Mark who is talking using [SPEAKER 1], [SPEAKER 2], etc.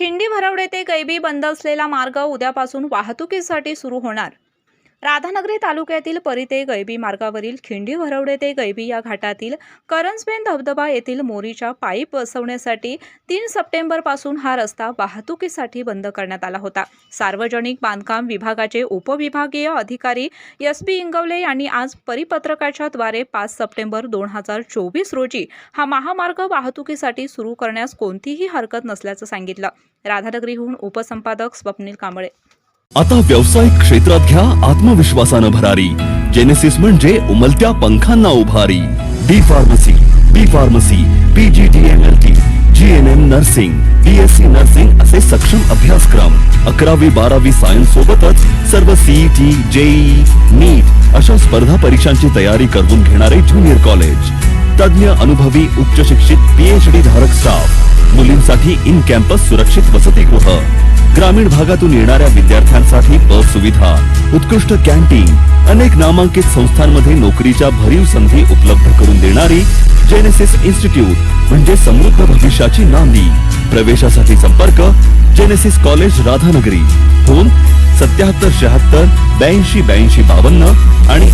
[SPEAKER 1] खिंडी भरवडे ते कैबी बंद असलेला मार्ग उद्यापासून वाहतुकीसाठी सुरू होणार. राधानगरी तालुक्यातील परी ते गैबी मार्गावरील खिंडी भरवडे ते गैबी या घाटातील करंजबेन धबधबा येथील मोरीच्या पाईप बसवण्यासाठी तीन सप्टेंबरपासून हा रस्ता वाहतुकीसाठी बंद करण्यात आला होता. सार्वजनिक बांधकाम विभागाचे उपविभागीय अधिकारी एस बी इंगवले यांनी आज परिपत्रकाच्या द्वारे पाच सप्टेंबर दोन हजार चोवीस रोजी हा महामार्ग वाहतुकीसाठी सुरू करण्यास कोणतीही हरकत नसल्याचं सांगितलं. राधानगरीहून उपसंपादक स्वप्नील कांबळे
[SPEAKER 2] आता व्यावसायिक क्षेत्रात घ्या आत्मविश्वासानं भरारी. जेनेसिस म्हणजे उमलत्या पंखांना उभारी. D pharmacy B pharmacy P G T M L T G N M nursing B S C nursing असे सक्षम अभ्यासक्रम. अकरावी बारावी सायन्स सोबतच सर्व सीईटी जेई नीट अशा स्पर्धा परीक्षांची तयारी करून घेणारे ज्युनियर कॉलेज तज्ञ अनुभवी उच्च शिक्षित पीएचडी धारक स्टाफ मुलींसाठी इन कॅम्पस सुरक्षित वसतिगृह. ग्रामीण भागातून येणाऱ्या विद्यार्थ्यांसाठी बस सुविधा उत्कृष्ट कॅन्टीन अनेक नामांकित संस्थांमध्ये नोकरीच्या भरीव संधी उपलब्ध करून देणारी जेनेसिस इन्स्टिट्यूट म्हणजे समृद्ध भविष्याची नांदी. प्रवेशासाठी संपर्क जेनेसिस कॉलेज राधानगरी. फोन सत्याहत्तर शहात्तर ब्याऐंशी ब्याऐंशी बावन्न आणि